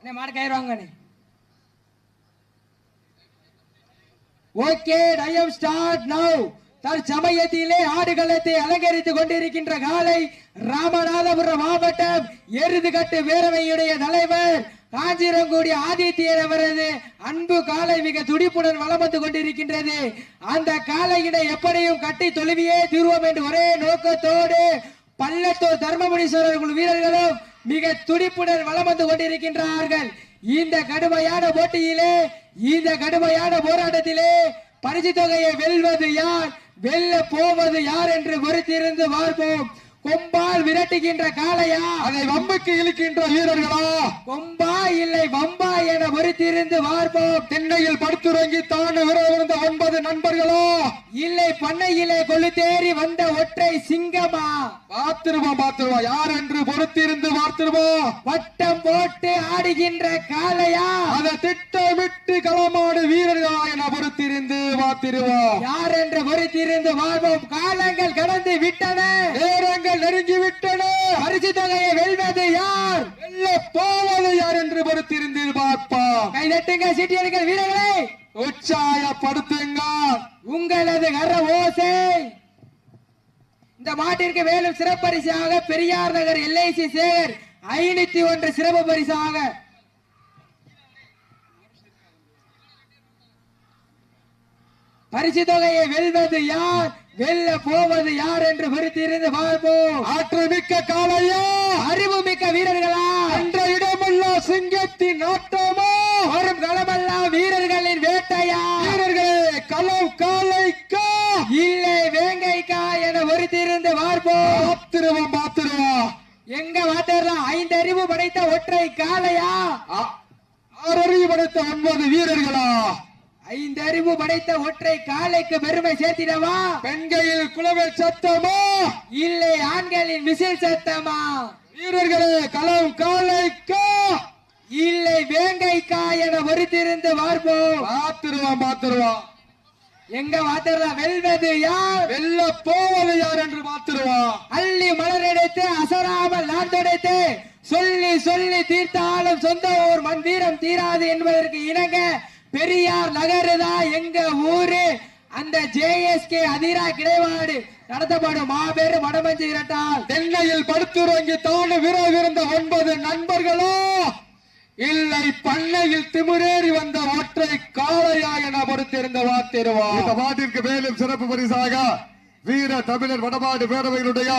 அண்ணே மாடு கயிறு வாங்கண்ணே ஓகே டயம் ஸ்டார்ட் நவ் தற்சமயத்திலே ஆடுகளத்தை அலங்கரித்துக் கொண்டிருக்கின்ற காலை ராமநாதபுரம் மாவட்டம் எருதுகட்டு வேரவையுடைய தலைவர் காஞ்சிரங்குடி ஆதித்யர் அவரது அன்பு காலை மிக துடிப்புடன் வலம் வந்து கொண்டிருக்கின்றது. அந்த காலையினை எப்படியும் கட்டி தொழுவியே தீர்வோம் என்று ஒரே நோக்கத்தோடு பள்ளத்தூர் தர்மமுனீஸ்வரர்கள் வீரர்களும் மிக துடிப்புடன் வளம் வந்து கொண்டிருக்கின்றார்கள். இந்த கடுமையான போட்டியிலே இந்த கடுமையான போராட்டத்திலே பரிசு தொகையை வெல்வது யார்? வெல்ல போவது யார் என்று பொறுத்திருந்து பார்ப்போம். கொம்பால் விரட்டுகின்ற காளையா? அதை வம்புக்கு இழுக்கின்ற வீரர்களா? கொம்பா இல்லை வம்பா என பொறுத்திருந்து பார்ப்போம் திண்ணையில் படுத்துறங்கி தானு விரவிருந்த ஒன்பது நண்பர்களா? இல்லை பண்ணையிலே கொளுத்தேறி வந்த ஒற்றை சிங்கமா? பார்த்திருவோம் பார்த்திருவோம் யார் என்று பொறுத்திருந்து பார்த்திருவோம் வட்டம் போட்டு ஆடுகின்ற காளையா? அதை திட்டமிட்டு களமாடு வீரர்களா என பொறுத்திருந்து பார்த்திருவோம் யார் என்று பொறுத்திருந்து வாழ்வோம் காலங்கள் கடந்து விட்டன. நேரங்கள் நெருங்கி விட்டன பரிசு தொகையை வெல்வது யார்? வெல்ல போவது யார் என்று பொறுத்திருந்து பார்ப்போம் கைதட்டுங்க சிட்டியர்கள் வீரர்களே. உற்சாகப்படுத்துங்க. உங்களது கர ஓசை. இந்த மாட்டிற்கு மேலும் சிறப்பரிசாக பெரியார் நகர் எல்ஐசி சேகர் ஐநூத்தி ஒன்று சிறப்பு பரிசாக. பரிசு தொகையை வெல்வது யார்? வெல்ல போவது யார் என்று பொறுத்திருந்து பார்ப்போம் ஆற்றல் மிக்க காளையா? அறிவு மிக்க வீரர்களா? என்ற இடமெல்லாம் சிங்கத்தின் ஆட்டமா வரும் களமெல்லாம் வீரர்களின் வேட்டையா? வீரர்களே களம் காலைக்கா இல்லை வேங்கைக்கா என பொறுத்திருந்து பார்ப்போம் பாத்திருவோம் பாத்திருவோம் எங்க வாட்டர்லாம் ஐந்து அறிவு படைத்த ஒற்றை காளையா? ஆறறிவு படைத்த ஒன்பது வீரர்களா? ஐந்து அறிவு படைத்த ஒற்றை காளைக்கு பெருமை சேர்த்திடவா? பெண்கையில் குலவை சத்தமா? இல்லை ஆண்களின் விசில் சத்தமா? வீரர்களே களம் காலைக்கா இல்லை வேங்கைக்கா என பொறுத்திருந்து பார்ப்போம். பாத்திருவோம் பாத்திருவோம் எங்க வாட்டர்லாம் வெல்வது யார்? வெல்ல போவது யார் என்று பாத்திருவோம் அள்ளி மலர் எடுத்து அசராமல் நான் தொடைத்து சொல்லி சொல்லி தீர்த்தாலும் சொந்த ஊர் மண் வீரம் தீராது என்பதற்கு இணங்க பெரியார் நகருதா? எங்க ஊரு? அந்த ஜேஎஸ்கே அதிரா கிடைவாடு நடத்தப்படும். மாபெரும் வடமஞ்சு இரட்டால். தென்னையில் படுத்துறங்கி தானு விரவிருந்த ஒன்பது நண்பர்களோ? இல்லை பண்ணையில் திமிரேறி வந்த ஒற்றை காளையா என பொறுத்திருந்த வாத்திருவோம் இந்த மாட்டிற்கு மேலும் சிறப்பு பரிசாக வீர தமிழர் வடமாடு பேரவையினுடைய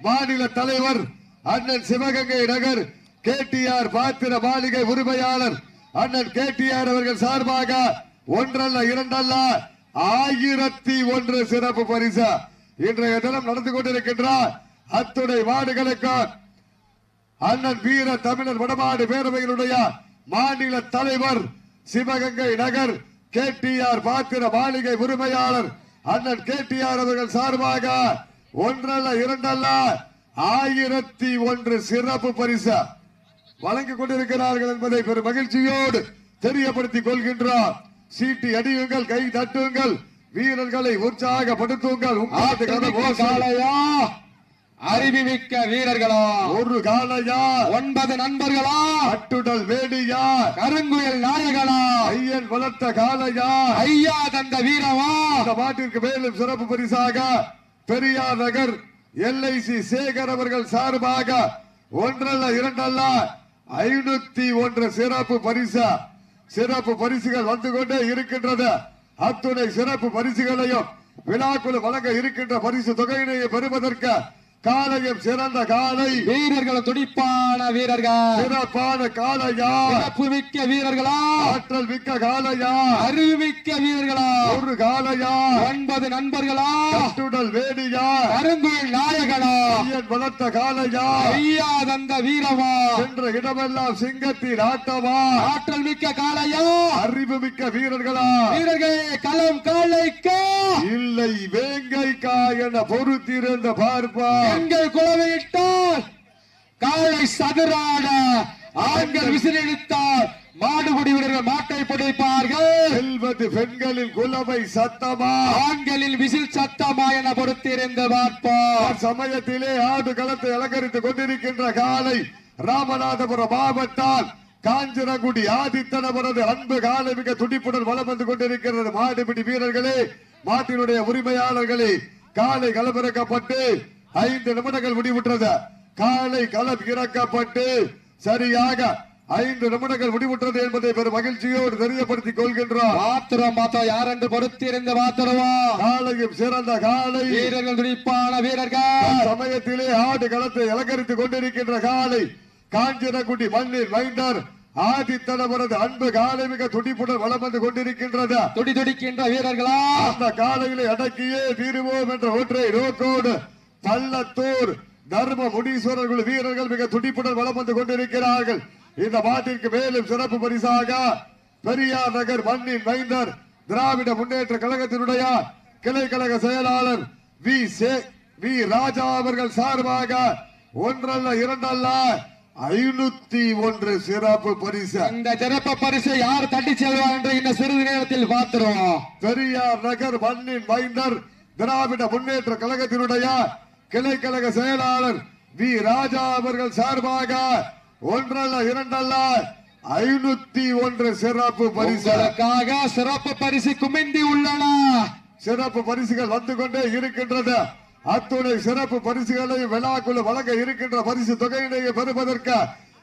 மாநில தலைவர் அண்ணன் சிவகங்கை நகர் கேடிஆர் பாத்திர மாளிகை உரிமையாளர் அண்ணன் கேடிஆர் அவர்கள் சார்பாக ஒன்றல்ல இரண்டல்ல ஆயிரத்தி ஒன்று சிறப்பு பரிசு இன்றைய தினம் நடந்து கொண்டிருக்கின்றார். அத்துணை மாடுகளுக்கு அண்ணன் வீர தமிழர் வடமாடு பேரவையினுடைய மாநில தலைவர் சிவகங்கை நகர் கேடிஆர் பாத்திர மாளிகை உரிமையாளர் அண்ணன் கேடிஆர் அவர்கள் சார்பாக ஒன்றல்ல இரண்டல்ல ஆயிரத்தி ஒன்று சிறப்பு பரிசு. வழங்கிக் கொண்டிருக்கிறார்கள் என்பதை பெரும் மகிழ்ச்சியோடு தெரியப்படுத்திக் கொள்கின்றோர். சீட்டி அடியுங்கள் கை தட்டுங்கள் வீரர்களை உற்சாகப்படுத்துங்கள். அறிவிமிக்க வீரர்களா? ஒரு காலையா? ஒன்பது நண்பர்களா? அட்டுடல் வேடியா? கருங்குயல் நாயகனா? ஐயன் வளர்த்த காலையா? ஐயா தந்த வீரமா? இந்த மாட்டிற்கு மேலும் சிறப்பு பரிசாக பெரியார் நகர் எல்ஐசி சேகர் அவர்கள் சார்பாக ஒன்றல்ல இரண்டல்ல ஐநூத்தி ஒன்று சிறப்பு பரிசு சிறப்பு பரிசுகள் வந்து கொண்டே இருக்கின்றது. அத்துணை சிறப்பு பரிசுகளையும் விழாக்குழு வழங்க இருக்கின்ற பரிசு தொகையினையை பெறுவதற்கு காலையும் சிறந்த காலை. வீரர்கள் துடிப்பான வீரர்கள். சிறப்பான காலையா. சிறப்பு மிக்க வீரர்களா. ஆற்றல் மிக்க காலையா. அறிவுமிக்க வீரர்களா. ஒரு காலையா. ஒன்பது நண்பர்களா. அட்டுடல் வேடியா கருங்குயல் நாயகனா. ஐயன் வளர்த்த காலையா. ஐயா தந்த வீரமா. சென்ற இடமெல்லாம் சிங்கத்தின் ஆட்டமா. ஆற்றல் மிக்க காளையா அறிவு மிக்க வீரர்களா. வீரர்களே களம் காளைக்கா இல்லை வேங்கைக்கா என பொறுத்திருந்த பார்ப்பா. பெண்கள் குளவையிட்டால் காளை சதுராட ஆண்கள் விசிலெடுத்தால் மாடுபிடி வீரர்கள் மாட்டை பிடிப்பார்கள். செல்வது பெண்களின் குலவை சத்தமா? ஆண்களில் விசில் சத்தமா என பொறுத்திருந்து பார்ப்போம். சமயத்திலே ஆடு களத்தை அலங்கரித்துக் கொண்டிருக்கின்ற காலை ராமநாதபுரம் மாவட்டம் காஞ்சனகுடி ஆதித்தனவரது அன்பு காலை மிக துடிப்புடன் வலம் வந்து கொண்டிருக்கிறது மாடுபிடி வீரர்களே. மாட்டினுடைய உரிமையாளர்களே காலை களமிறக்கப்பட்டு ஐந்து நிமிடங்கள் முடிவுற்றது. காலை களம் இறக்கப்பட்டு சரியாக ஐந்து நிமிடங்கள் முடிவுற்றது என்பதை பெரும் மகிழ்ச்சியோடு தெரியப்படுத்திக் கொள்கின்றோம். பாத்திரம் பார்த்தோம் யார் என்று பொறுத்திருந்து பாத்திரவோம் காலையும் சிறந்த காலை. வீரர்கள் துடிப்பான வீரர்கள். சமயத்திலே ஆடு களத்தை அலங்கரித்துக் கொண்டிருக்கின்ற காலை. காஞ்சிரக்குடி மண்ணில் மைந்தர் ஆதித்தனவரது அன்பு காலை மிக துடிப்புடன் வலம் வந்து கொண்டிருக்கின்றது. துடி துடிக்கின்ற வீரர்களா? அந்த காலையிலே அடக்கியே தீருவோம் என்ற ஒற்றை நோக்கோடு பள்ளத்தூர் தர்ம முனீஸ்வரர் குழு வீரர்கள் மிக துடிப்புடன் வலம் வந்து கொண்டிருக்கிறார்கள். இந்த மாட்டிற்கு மேலும் சிறப்பு பரிசாக பெரியார் நகர் மண்ணின் மைந்தர் திராவிட முன்னேற்ற கழகத்தினுடைய கிளை கழக செயலாளர் வி சே வி ராஜா அவர்கள் சார்பாக ஒன்றல்ல இரண்டல்ல ஐநூத்தி ஒன்று சிறப்பு பரிசு. இந்த சிறப்பு பரிசை யார் தட்டி செல்வார் என்று இந்த சிறிது நேரத்தில் பார்த்துருவோம் பெரியார் நகர் மண்ணின் மைந்தர் திராவிட முன்னேற்ற கழகத்தினுடைய கிளை கழக செயலாளர் வி ராஜா அவர்கள் சார்பாக ஒன்றல்ல இரண்டல்ல ஐநூத்தி ஒன்று சிறப்பு பரிசு உங்களுக்காக சிறப்பு பரிசு குமிந்தி உள்ளன. சிறப்பு பரிசுகள் வந்து கொண்டே இருக்கின்றது. அத்துணை சிறப்பு பரிசுகளை விழாக்குழு வழங்க இருக்கின்ற பரிசு தொகையினை பெறுவதற்கு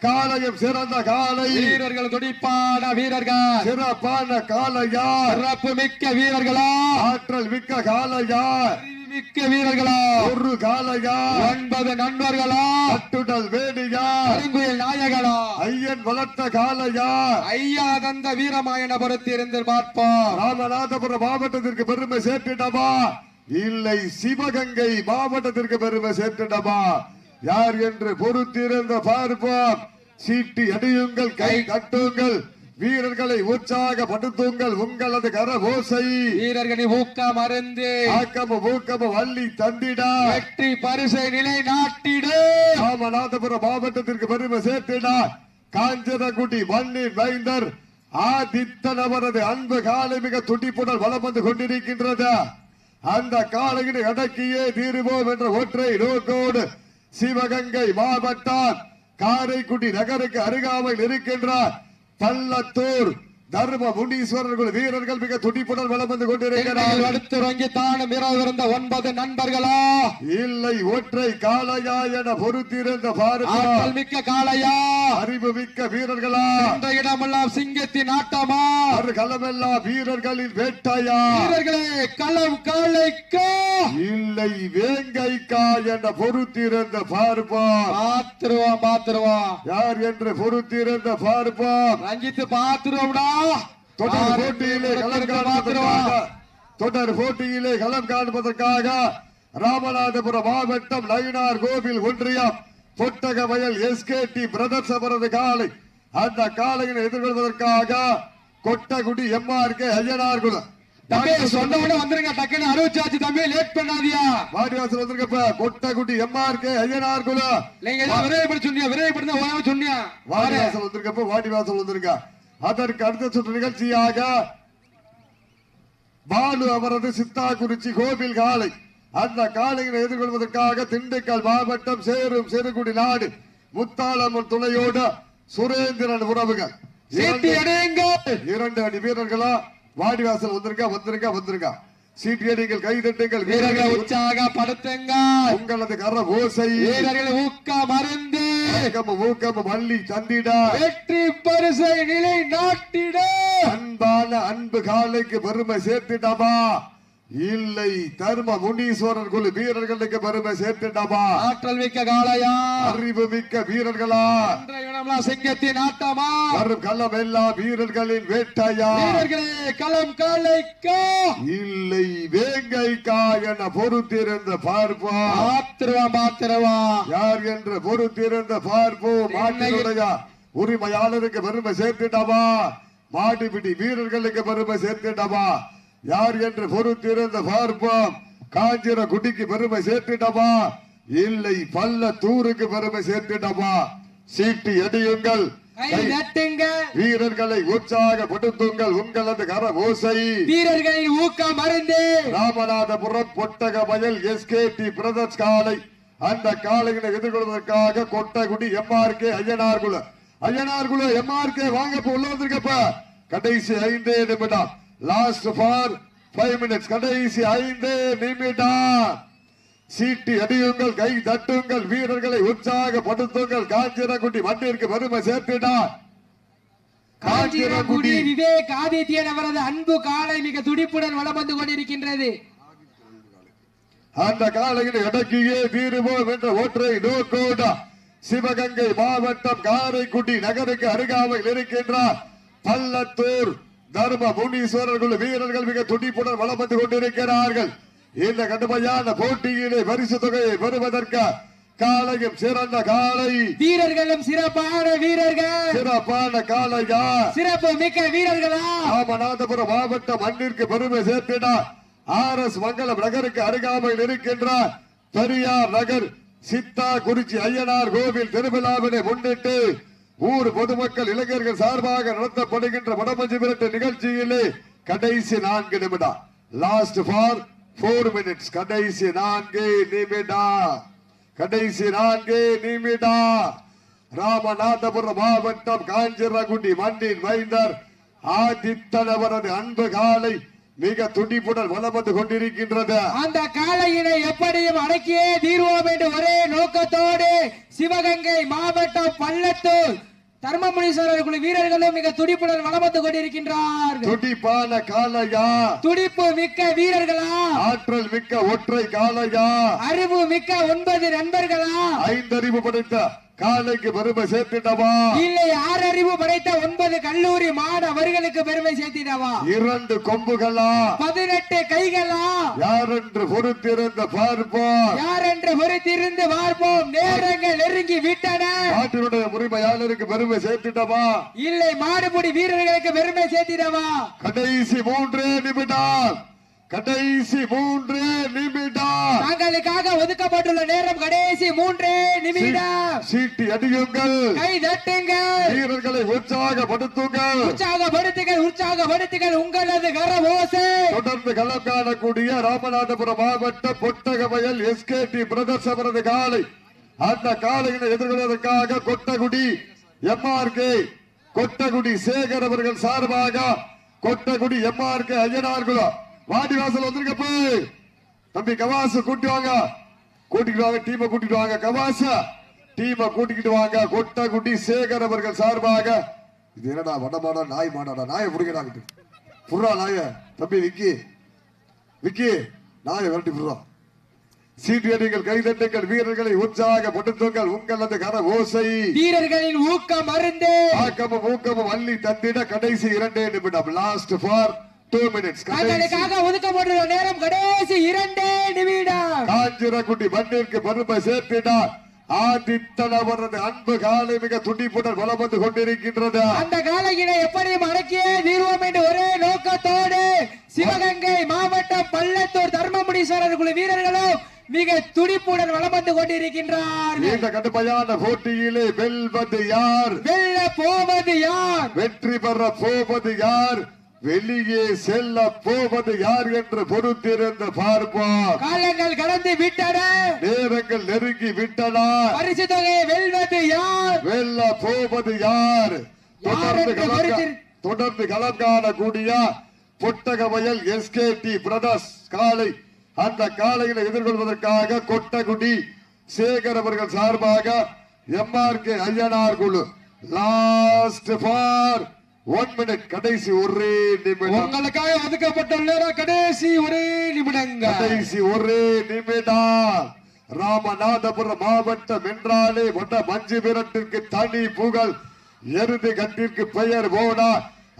காலையும் சிறந்த காலை. வீரர்கள் துடிப்பான வீரர்கள். சிறப்பான காலையா? சிறப்பு மிக்க வீரர்களா? ஆற்றல் மிக்க காலையா? மிக்க வீரர்களா? ஒரு காலையா ஒன்பது நண்பர்களா? கட்டுடல் வேடியா கருங்குயில் நாயகனா? ஐயன் வளர்த்த காலையா ஐயா தந்த வீரமாயன பொறுத்திருந்து பார்ப்போம். ராமநாதபுரம் மாவட்டத்திற்கு பெருமை சேர்த்துட்டமா இல்லை சிவகங்கை மாவட்டத்திற்கு பெருமை சேர்த்துட்டமா யார் என்று பொறுத்திருந்த பார்ப்போம். சீட்டி அடியுங்கள் கை தட்டுங்கள். வீரர்களை உற்சாகப்படுத்துங்கள் உங்களது கர ஓசை வீரர்களின் ஊக்கம் அருந்து ஆக்கம ஊக்கம வள்ளி தந்திடா. வெற்றி பரிசை நிலை நாட்டிடு. ராமநாதபுரம் மாவட்டத்திற்கு பெருமை சேர்த்தினார் காஞ்சனகுடி மண்ணின் மைந்தர் ஆதித்தன் அவரது அன்பு காலை மிக துடிப்புடன் வலம் வந்து கொண்டிருக்கின்றது. அந்த காலையினை அடக்கியே தீருவோம் என்ற ஒற்றை நோக்கோடு சிவகங்கை மாவட்டம் காரைக்குடி நகருக்கு அருகாமையில் இருக்கின்றார். பள்ளத்தூர் தர்ம முனீஸ்வரர்கள் வீரர்கள் மிக துடிப்புடன் வலம் வந்து கொண்டிருக்கிறார்கள் அடுத்து வங்கி தானும் இரவு இருந்த ஒன்பது நண்பர்களா? இல்லை ஒற்றை காளையா என பொறுத்திருந்த பாருங்கள் மிக்க காளையா? அறிவு மிக்க வீரர்களா? இந்த இடமெல்லாம் சிங்கத்தின் ஆட்டமா? களமெல்லாம் வீரர்களின் வேட்டையா? வீரர்களே களம் காளைக்கா? இல்லை வேங்கைக்கா என பொறுத்திருந்த பார்ப்போம் பாத்துருவோம் பாத்துருவோம் யார் என்று பொறுத்திருந்த பார்ப்போம் ரஞ்சித்து பாத்துருவோம்டா தொடர் போட்டியிலே காண்பதற்காக. தொடர் போட்டியிலே களம் காண்பதற்காக ராமநாதபுரம் மாவட்டம் நயினார் கோவில் ஒன்றியம் பொட்டக வயல் எஸ்கேடி பிரதர்ஸ் அவரது காலை. அந்த காலையினை எதிர்கொள்வதற்காக கொட்டகுடி எம்ஆர்கே ஐயனார் குலம் தம்பி சொன்ன உடனே வந்துருங்க. டக்குன்னு அறுபச்சாச்சு தம்பி லேட் பண்ணாதியா வாடிவாசல் வந்திருக்கப்ப கொட்டகுடி எம்ஆர்கே ஐயனார் குலம் நீங்க ஏதோ விரைவுபடி சொன்னியா விரைவுபடுத்த சொன்னியா வாடிவாசல் வந்திருக்கப்ப வாடிவாசல் வந்திருக்க அதற்கு அடுத்த சுற்று நிகழ்ச்சியாக பாலு அவரது சித்தாக்குறிச்சி கோவில் காலை அந்த காலையினை எதிர்கொள்வதற்காக திண்டுக்கல் மாவட்டம் சேரும் சிறுகுடி நாடு முத்தாளம்மன் துணையோடு சுரேந்திரன் உறவுகள். இரண்டு அணி வீரர்களா? வாடிவாசல் வந்திருக்கா? வந்திருக்கா? வந்திருக்கா? சீட்டி அடிங்கள் கை தட்டுங்கள். வீரர்களை வீரர்கள் உற்சாகப்படுத்துங்க உங்களது கர ஓசை வீரர்களை ஊக்க மருந்து ஊக்கம் ஊக்கம் மல்லி தந்திட வெற்றி பரிசை நிலை நாட்டிட அன்பான அன்பு காலைக்கு பெருமை சேர்த்துட்டாமா இல்லை தர்ம முனீஸ்வரர் குழு வீரர்களுக்கு பெருமை சேர்த்துட்டாமா? ஆற்றல் மிக்க காளையா? அறிவு மிக்க வீரர்களா? சிங்கத்தின் ஆட்டமா? வரும் களம் எல்லாம் வீரர்களின் வேட்டையா? வீரர்களே களம் காளைக்கா? இல்லை வேங்கைக்கா என பொறுத்திருந்த பார்ப்போம். பாத்துருவான் பாத்துருவான் யார் என்று பொறுத்திருந்த பார்ப்போம். மாட்டினுடைய உரிமையாளருக்கு பெருமை சேர்த்துட்டாமா? மாட்டுப்பிடி வீரர்களுக்கு பெருமை சேர்த்துட்டாமா? யார் என்று பொறுத்திருந்த பார்ப்போம். காஞ்சிர குடிக்கு பெருமை சேர்த்துட்டமா இல்லை பல்ல தூருக்கு பெருமை சேர்த்துட்டமா சீட்டு எடியுங்கள் கை வீரர்களை உற்சாகப்படுத்துங்கள். உங்களது கர ஓசை வீரர்களின் ஊக்கம் மருந்து. ராமநாதபுரம் பொட்டக வயல் எஸ்கேடி பிரதர்ஸ் காலை. அந்த காலையினை எதிர்கொள்வதற்காக கொட்டகுடி எம்ஆர்கே ஐயனார் குல ஐயனார் குழு எம்ஆர்கே வாங்கப்ப உள்ள வந்திருக்கப்ப. கடைசி ஐந்தே நிமிடம். லாஸ்ட் ஃபார் ஃபைவ் மினிட்ஸ் கடைசி ஐந்தே நிமிடம் சீட்டி அடியுங்கள் கை தட்டுங்கள் வீரர்களை உற்சாகப்படுத்துங்கள். காஞ்சிரகுட்டி மண்ணிற்கு பெருமை சேர்த்தினார் காஞ்சிரங்குடி விவேக் ஆதித்யன் அவரது அன்பு காலை மிக துடிப்புடன் வலம் வந்து கொண்டிருக்கின்றது. அந்த காலையில் இடக்கியே தீருவோம் என்ற ஒற்றை நோக்கோட சிவகங்கை மாவட்டம் காரைக்குடி நகருக்கு அருகாமையில் இருக்கின்றார் பள்ளத்தூர். தர்ம முனீஸ்வரர் குழு வீரர்கள் மிக துடிப்புடன் வலம் வந்து கொண்டிருக்கிறார்கள். இந்த கடுமையான போட்டியிலே பரிசு தொகையை பெறுவதற்கு காலையும் சிறந்த காலை. வீரர்களும் சிறப்பான வீரர்கள். சிறப்பான காலையா? சிறப்பு மிக்க வீரர்களா? ராமநாதபுரம் மாவட்டம் மண்ணிற்கு பெருமை சேர்த்தினார் ஆர் எஸ் மங்கலம் நகருக்கு அருகாமையில் இருக்கின்றார் பெரியார் நகர் சித்தா குறிச்சி ஐயனார் கோவில் திருவிழாவினை முன்னிட்டு ஊர் பொதுமக்கள் இளைஞர்கள் சார்பாக நடத்தப்படுகின்ற வடமஞ்சு விரட்டு நிகழ்ச்சியிலே கடைசி நான்கு நிமிடம். லாஸ்ட் ஃபார் போர் மினிட்ஸ் கடைசி நான்கு நிமிடா கடைசி நான்கு நிமிடா ராமநாதபுரம் மாவட்டம் காஞ்சிரகுண்டி மண்ணின் மைந்தர் ஆதித்தனவரது அன்பு காலை மிக துண்டிப்புடன் வலம் கொண்டிருக்கின்றது. அந்த காளையினை எப்படியும் அடக்கியே தீர்வோம் என்று ஒரே நோக்கத்தோடு சிவகங்கை மாவட்டம் பள்ளத்தூர் குழு வீரர்களும் மிக துடிப்புடன் துடிப்பான காலையா துடிப்பு மிக்க வீரர்களா? ஆற்றல் மிக்க ஒற்றை காலையா அறிவு மிக்க ஒன்பது நண்பர்களா? ஐந்தறிவு படைத்த காலைக்கு பெருமை சேர்த்திடவா? இல்லை ஆறறிவு படைத்த ஒன்பது கல்லூரி மாணவர்களுக்கு பெருமை சேர்த்திடவா? இரண்டு கொம்புகளா? பதினெட்டு கைகளா? யாரென்று பொறுத்திருந்த பார்ப்போம். யார் என்று பொறுத்திருந்து பார்ப்போம்? நேரங்கள் நெருங்கி விட்டன. உரிமையாளருக்கு பெருமை சேர்த்திடவா இல்லை மாடுபிடி வீரர்களுக்கு பெருமை சேர்த்திடவா? கடைசி மூன்றே நிமிடம். கடைசி மூன்றே நிமிடம். தங்களுக்காக ஒதுக்கப்பட்டுள்ள நேரம் கடைசி மூன்றே நிமிடம். சீட்டி அடியுங்கள். கை தட்டுங்கள். வீரர்களை உற்சாகப்படுத்துங்கள். உற்சாகப்படுத்துங்கள் உற்சாகப்படுத்துங்கள். உங்களது கர ஓசை. தொடர்ந்து களம் காணக்கூடிய ராமநாதபுரம் மாவட்டம் பொட்டக வயல் எஸ்கேடி பிரதர்ஸ் அவரது காலை. அந்த காலையினை எதிர்கொள்வதற்காக கொட்டகுடி எம்ஆர்கே கொட்டகுடி சேகர் அவர்கள் சார்பாக கொட்டகுடி எம்ஆர்கே ஐயனார்குளம் வாடிவாசல் வந்திருக்கப்ப. தம்பி கவாசு கூட்டி வாங்க. கூட்டிட்டு வாங்க டீமை கூட்டிட்டு வாங்க. கவாச டீமை கூட்டிக்கிட்டு வாங்க. கொட்டகுடி சேகர் அவர்கள் சார்பாக. இது என்னடா வடமாடா நாய் மாடாடா? நாயை பிடிக்கிறாங்க புறா நாய. தம்பி விக்கி விக்கி நாயை விரட்டி புடுறான் சீட்டு அடிகள் கைதட்டுங்கள். வீரர்களை உற்சாகப்படுத்துங்கள் உங்களது கர ஓசை. வீரர்களின் ஊக்கம் மருந்து ஆக்கமும் ஊக்கமும் அள்ளி தந்திட கடைசி இரண்டே நிமிடம். லாஸ்ட் ஃபார் நேரம் கடைசி இரண்டே நிமிடம். காஞ்சிரகுடி மண்ணிற்கு பெருமை சேர்த்தினார் ஆதித்தன் அவரது அன்பு காலை மிக துடிப்புடன் வலம் வந்து கொண்டிருக்கின்றது. அந்த காலையினை எப்படியும் அடக்கியே தீர்வோம் என்று ஒரே நோக்கத்தோடு சிவகங்கை மாவட்டம் பள்ளத்தூர் தர்மமுனீஸ்வரர் குழு வீரர்களும் மிக துடிப்புடன் வலம் வந்து கொண்டிருக்கின்றார்கள். இந்த கடுமையான போட்டியிலே வெல்வது யார்? வெல்ல போவது யார்? வெற்றி பெற போவது யார்? வெளியே செல்ல போவது யார் என்று பொறுத்திருந்து பார்ப்போம். காலங்கள் கடந்து விட்டன. நேரங்கள் நெருங்கி விட்டன. பரிசு தொகையை வெல்வது யார்? வெல்ல போவது யார்? தொடர்ந்து களம் தொடர்ந்து காணக்கூடிய பொட்டக வயல் எஸ்கேடி பிரதர்ஸ் காலை அந்த காலையில எதிர்கொள்வதற்காக கொட்டகுடி சேகர் அவர்கள் சார்பாக எம்ஆர்கே ஐயனார் குழு. லாஸ்ட் ஃபார் ஒன் மினிட் கடைசி ஒரே நிமிடம். உங்களுக்காக ஒதுக்கப்பட்டுள்ள நேரம் கடைசி ஒரே நிமிடங்கள். கடைசி ஒரே நிமிடம். ராமநாதபுரம் மாவட்டம் என்றாலே வட மஞ்சு விரட்டிற்கு தனி புகழ். எருது கட்டிற்கு பெயர் போனா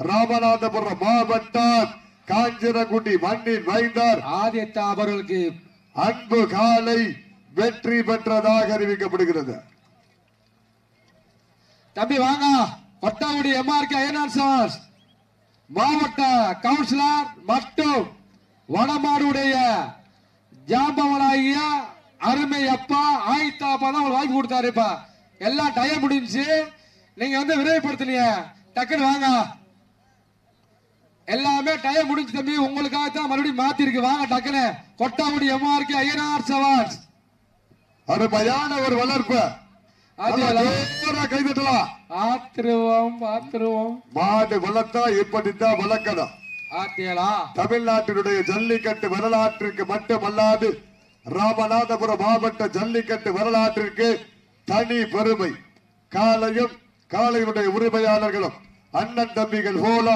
ராமநாதபுரம் மாவட்டம் காஞ்சிரகுடி மண்ணின் மைந்தார். ஆதித்தா அவர்களுக்கு அன்பு காலை வெற்றி பெற்றதாக அறிவிக்கப்படுகிறது. தம்பி வாங்க. Kottakudi MRK Ayyanar sir. மாவட்ட கவுன்சிலர் மற்றும் வடமாடுடைய ஜாம்பவனாகிய அருமை அப்பா ஆயித்தா அப்பா தான் வாங்கி கொடுத்தாருப்பா எல்லாம் டயம் முடிஞ்சு நீங்க வந்து விரைவுபடுத்தினீங்க. டக்குன்னு வாங்க. எல்லாமே டயம் முடிஞ்சு தம்பி உங்களுக்காக தான் மறுபடியும் மாத்திருக்கு. வாங்க டக்குன்னு கொட்டாவுடி எம்ஆர்கே அய்யனார் சவாஸ் அருமையான ஒரு வளர்ப்பு. கைதட்டலாம் ஆத்திருவோம் பாத்துருவோம் மாடு வளர்த்தா இப்படித்தான் வளர்க்கணும். தமிழ்நாட்டினுடைய ஜல்லிக்கட்டு வரலாற்றிற்கு மட்டுமல்லாது ராமநாதபுரம் மாவட்ட ஜல்லிக்கட்டு வரலாற்றிற்கு தனி பெருமை. காலையும் காளையினுடைய உரிமையாளர்களும் அண்ணன் தம்பிகள் போல